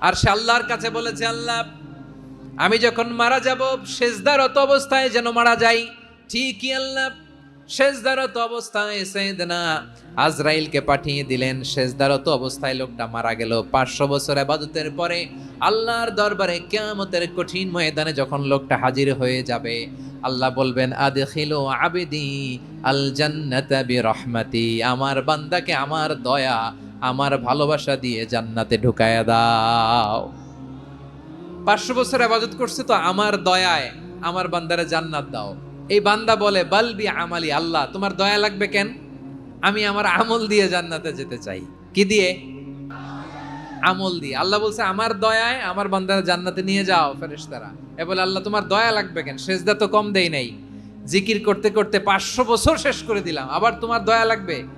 আর সে আল্লাহর কাছে বলেছে, আল্লাহ, আমি যখন মারা যাব, শেষদারত অবস্থায় যেন মারা যাই। ঠিকই আল্লাহ, শেষদারত অবস্থায় সেদনা আজরাইলকে পাঠিয়ে দিলেন। শেষদারত অবস্থায় লোকটা মারা গেল। পাঁচশো বছর আবাদতের পরে আল্লাহর দরবারে কেয়ামতের কঠিন ময়দানে যখন লোকটা হাজির হয়ে যাবে, আল্লাহ বলবেন, আদখিলু আবেদি আল জান্নাতা বিরহমাতি, আমার বান্দাকে আমার দয়া আমার ভালোবাসা দিয়ে জান্নাতে ঢুকায়া দাও। পাঁচশো বছর আবাদত করছে তো আমার দয়ায় আমার বান্দারে জান্নাত দাও। এই বান্দা বলে বালবি আমালি, আল্লাহ, তোমার দয়া লাগবে কেন? আমি আমার আমল দিয়ে জান্নাতে যেতে চাই। কি দিয়ে? আমল দিয়ে। আল্লাহ বলছে, আমার দয়ায় আমার বান্দারে জান্নাতে নিয়ে যাও ফেরেশতারা। এ বলে, আল্লাহ, তোমার দয়া লাগবে কেন? সেজদা তো কম দেই নাই। জিকির করতে করতে পাঁচশো বছর শেষ করে দিলাম। আবার তোমার দয়া লাগবে?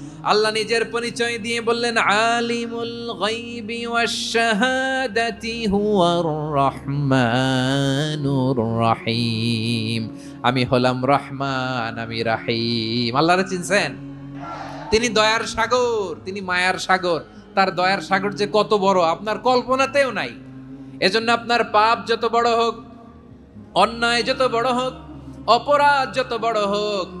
আল্লাহ নিজের পরিচয় দিয়ে বললেন, আলিমুল গাইবি ওয়াশ শাহাদাতি হুয়ার রহমানুর রহিম। আমি হলাম রহমান, আমি রাহিম। আল্লাহরে চিনছেন? তিনি দয়ার সাগর, তিনি মায়ার সাগর। তার দয়ার সাগর যে কত বড়, আপনার কল্পনাতেও নাই। এজন্য আপনার পাপ যত বড় হোক, অন্যায় যত বড় হোক, অপরাধ যত বড় হোক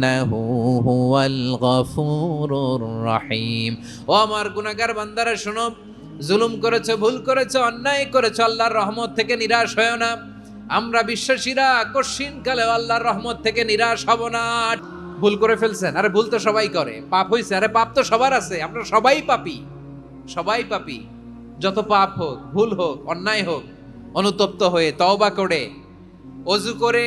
ইন্নাহু হুয়াল গফুরুর রহিম ও আমার গুনাহগার বান্দারা, শোনো, জুলুম করেছ, ভুল করেছ, অন্যায় করেছ, আল্লাহর রহমত থেকে নিরাশ হয়েও না। আমরা বিশ্বাসীরা কশিন কালে আল্লাহর রহমত থেকে নিরাশ হব না। ভুল করে ফেলছেন। আরে ভুল তো সবাই করে। পাপ হইছে। আরে পাপ তো সবার আছে। আমরা সবাই পাপি। সবাই পাপি। যত পাপ হোক, ভুল হোক, অন্যায় হোক, অনুতপ্ত হয়ে তওবা করে অজু করে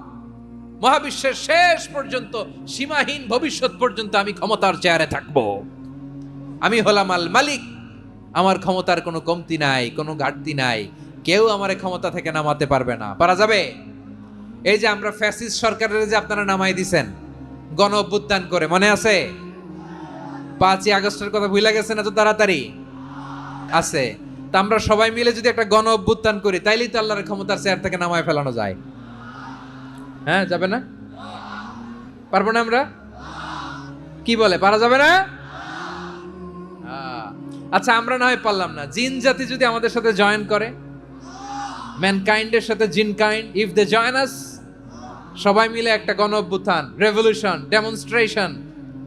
মহাবিশ্বের শেষ পর্যন্ত, সীমাহীন ভবিষ্যৎ পর্যন্ত আমি ক্ষমতার চেয়ারে থাকব। আমি হলাম আল মালিক। আমার ক্ষমতার কোনো কমতি নাই, কোনো ঘাটতি নাই। কেউ আমার ক্ষমতা থেকে নামাতে পারবে না। পারা যাবে? এই যে আমরা ফ্যাসিস্ট সরকারের যে আপনারা নামাই দিছেন, গণ অভ্যুত্থান করে, মনে আছে? পাঁচই আগস্টের কথা ভুলে গেছেন এত তাড়াতাড়ি? আছে। তা আমরা সবাই মিলে যদি একটা গণ অভ্যুত্থান করি, তাইলেই তো আল্লাহর ক্ষমতার চেয়ার থেকে নামায় ফেলানো যায়। হ্যাঁ যাবে না? পারব না আমরা? কি বলে, পারা যাবে না? আচ্ছা আমরা না হয় পারলাম না। জিন জাতি যদি আমাদের সাথে জয়েন করে ম্যানকাইন্ডের সাথে jinnkind if they join us সবাই মিলে একটা গণ অভ্যুত্থান রেভলিউশন ডেমনস্ট্রেশন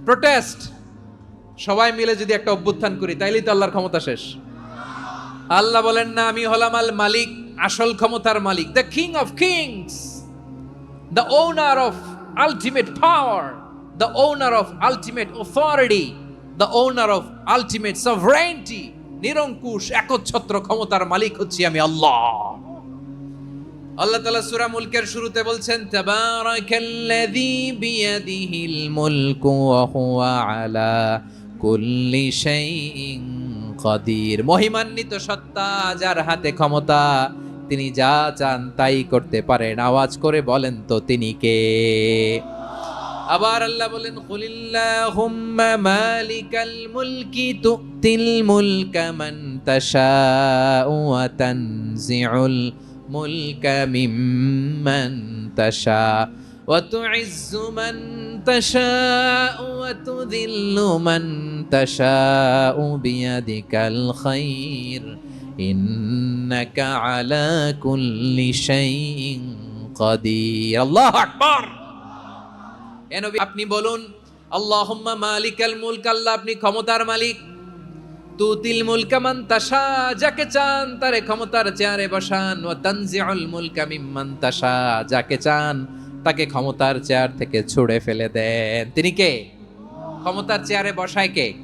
প্রোটেস্ট সবাই মিলে যদি একটা অভ্যুত্থান করি, তাইলেই তো আল্লাহর ক্ষমতা শেষ। আল্লাহ বলেন না, আমি হলাম আল মালিক, আসল ক্ষমতার মালিক the king of kings the owner of ultimate power, the owner of ultimate authority, the owner of ultimate sovereignty, নিরঙ্কুশ একচ্ছত্র ক্ষমতার মালিক হচ্ছি আমি আল্লাহ। আল্লাহ তাআলা সূরা মুলকের শুরুতে বলছেন তাবারাকাল্লাযী বিয়াদিহিল মুলকু ওয়া হুয়া আলা কুল্লি শাইইন কাদির। মহিমান্বিত সত্তা যার হাতে ক্ষমতা তিনি যা চান তাই করতে পারেন। আওয়াজ করে বলেন তো তিনি কে? আবার আল্লাহ বলেন, কুলিল্লাহুম্মা মালিকাল মুলকি তুতিল মুলকা মান তাশাউ ওয়া তানজিউল মুলকা মিম্মান তাশা ওয়া তুইজ্জু মান ওয়া তুযিল্লু মান তাশাউ বিয়াদিকাল খায়র ইন্নাকা আলা কুল্লি শাইইন কাদির। আল্লাহু আকবার। এ নবী, আপনি বলুন, আল্লাহুম্মা মালিকাল মুলক, আল্লাহ আপনি ক্ষমতার মালিক। তুতিল মুলকা মান তাশা, যাকে চান তারে ক্ষমতার চেয়ারে বসান। ওয়া তানজিউল মুলকা মিম্মান তাশা, যাকে চান তাকে ক্ষমতার চেয়ার থেকে ছুড়ে ফেলে দেন। তিনি কে? ক্ষমতার চেয়ারে বসায় কে?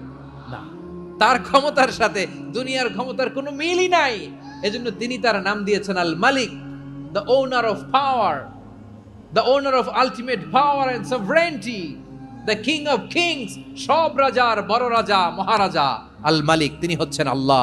তার ক্ষমতার সাথে, দুনিয়ার ক্ষমতার কোনো মিলই নাই। এজন্য তিনি তার নাম দিয়েছেন আল মালিক the owner of power the owner of ultimate power and sovereignty the king of kings সব রাজার বড় রাজা, মহারাজা আল মালিক। তিনি হচ্ছেন আল্লাহ।